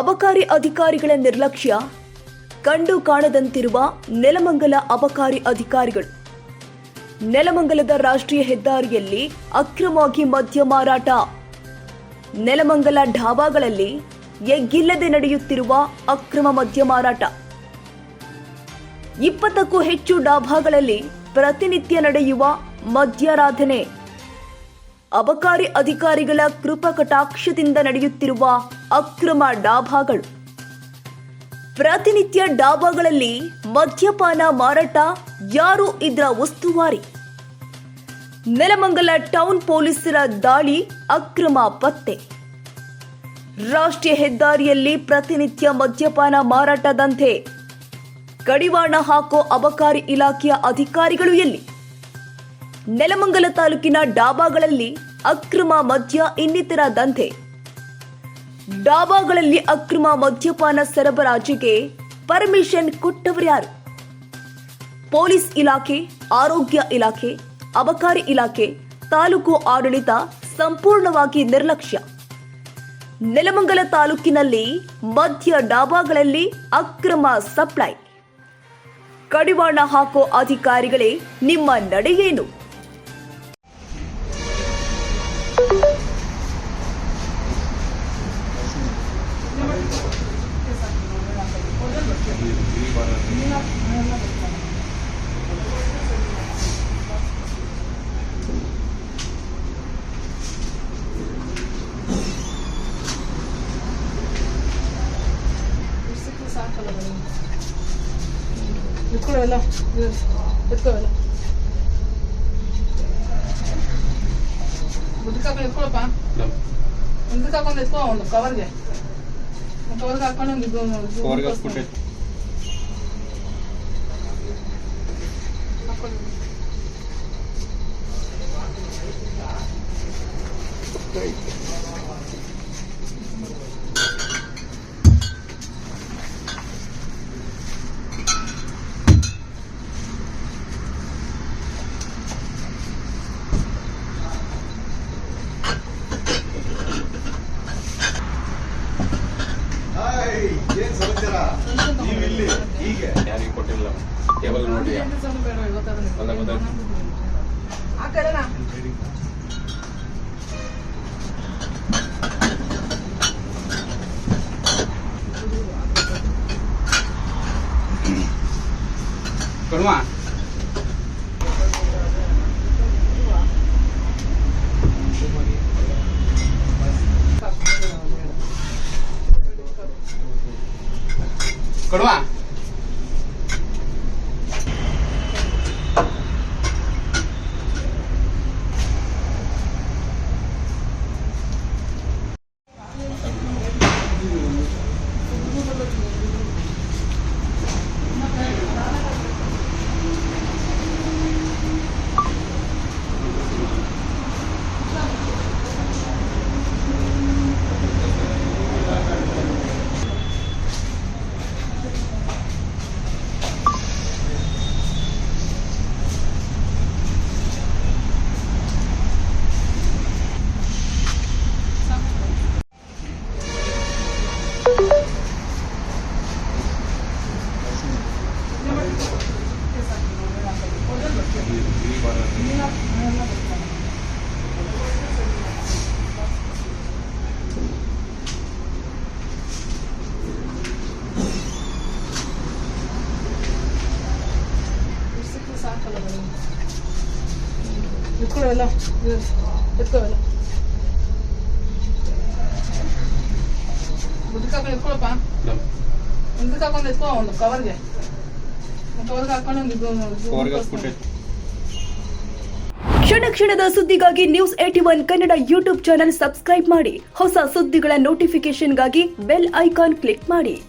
ಅಬಕಾರಿ ಅಧಿಕಾರಿಗಳ ನಿರ್ಲಕ್ಷ್ಯ ಕಂಡು ಕಾಣದಂತಿರುವ ನೆಲಮಂಗಲ ಅಬಕಾರಿ ಅಧಿಕಾರಿಗಳು. ನೆಲಮಂಗಲದ ರಾಷ್ಟ್ರೀಯ ಹೆದ್ದಾರಿಯಲ್ಲಿ ಅಕ್ರಮವಾಗಿ ಮದ್ಯ ಮಾರಾಟ. ನೆಲಮಂಗಲ ಢಾಬಾಗಳಲ್ಲಿ ಎಗ್ಗಿಲ್ಲದೆ ನಡೆಯುತ್ತಿರುವ ಅಕ್ರಮ ಮದ್ಯ ಮಾರಾಟ. ಇಪ್ಪತ್ತಕ್ಕೂ ಹೆಚ್ಚು ಡಾಬಾಗಳಲ್ಲಿ ಪ್ರತಿನಿತ್ಯ ನಡೆಯುವ ಮದ್ಯಾರಾಧನೆ. ಅಬಕಾರಿ ಅಧಿಕಾರಿಗಳ ಕೃಪಕಟಾಕ್ಷದಿಂದ ನಡೆಯುತ್ತಿರುವ ಅಕ್ರಮ ಡಾಬಾಗಳು. ಪ್ರತಿನಿತ್ಯ ಡಾಬಾಗಳಲ್ಲಿ ಮದ್ಯಪಾನ ಮಾರಾಟ, ಯಾರು ಇದ್ರ ಉಸ್ತುವಾರಿ? ನೆಲಮಂಗಲ ಟೌನ್ ಪೊಲೀಸರ ದಾಳಿ, ಅಕ್ರಮ ಪತ್ತೆ. ರಾಷ್ಟ್ರೀಯ ಹೆದ್ದಾರಿಯಲ್ಲಿ ಪ್ರತಿನಿತ್ಯ ಮದ್ಯಪಾನ ಮಾರಾಟದಂತೆ ಕಡಿವಾಣ ಹಾಕೋ ಅಬಕಾರಿ ಇಲಾಖೆಯ ಅಧಿಕಾರಿಗಳು ಎಲ್ಲಿ? ನೆಲಮಂಗಲ ತಾಲೂಕಿನ ಡಾಬಾಗಳಲ್ಲಿ ಅಕ್ರಮ ಮದ್ಯ ಇನ್ನಿತರ ದಂಧೆ ಡಾಬಾಗಳಲ್ಲಿ ಅಕ್ರಮ ಮದ್ಯಪಾನ ಸರಬರಾಜಿಗೆ ಪರ್ಮಿಷನ್ ಕೊಟ್ಟವರ್ಯಾರು ಪೊಲೀಸ್ ಇಲಾಖೆ, ಆರೋಗ್ಯ ಇಲಾಖೆ, ಅಬಕಾರಿ ಇಲಾಖೆ, ತಾಲೂಕು ಆಡಳಿತ ಸಂಪೂರ್ಣವಾಗಿ ನಿರ್ಲಕ್ಷ್ಯ. ನೆಲಮಂಗಲ ತಾಲೂಕಿನಲ್ಲಿ ಮದ್ಯ ಡಾಬಾಗಳಲ್ಲಿ ಅಕ್ರಮ ಸಪ್ಲೈ. ಕಡಿವಾಣ ಹಾಕೋ ಅಧಿಕಾರಿಗಳೇ, ನಿಮ್ಮ ನಡೆಯೇನು? ಎತ್ಕೊಳ್ಳೋಲ್ಲ ಎತ್ಕೊಳ್ಳೋಲ್ಲ ಬುದ್ಧಕ್ಕೆ ಹಾಕೊಂಡು ಎತ್ಕೊಳಪ್ಪ ಬುದ್ಧಕ್ಕೆ ಹಾಕೊಂಡು ಎತ್ಕೊ ಒಂದು ಕವರ್ಗೆ ಕವರ್ಗೆ ಹಾಕೊಂಡು ಒಂದು ಇದು- ಇದು ಕವರ್ಗೆ ಕಳ್ಸ್ಕೊ. ಹಾಕ್ಬಿಟ್ಟೆ ಹಾಕ್ಕೊಳ್ಳಿ. ಹಾಯ್, ಕೇವಲ ನೋಡಿ. ಅಲ್ಲ, ಗೊತ್ತಾಯ್ತು. ಕೊಡುವ? ಕೊಡುವ? ಎತ್ಕೊ ಒಂದು ಕವರ್ಗೆ ಕವರ್ಗೆ ಹಾಕೊಂಡು ಒಂದು ಇದು- ಇದು ಕವರ್ಗೆ ಕಳ್ಸ್ಕೊ. ಹಾಕ್ಬಿಟ್ಟೆ ಕ್ಷಣ ಕ್ಷಣದ ಸುದ್ದಿಗಾಗಿ news eighty one Kannada YouTube channel subscribe ಮಾಡಿ ಹೊಸ ಸುದ್ದಿಗಳ ನೋಟಿಫಿಕೇಶನ್ಗಾಗಿ ಬೆಲ್ ಐಕಾನ್ ಕ್ಲಿಕ್ ಮಾಡಿ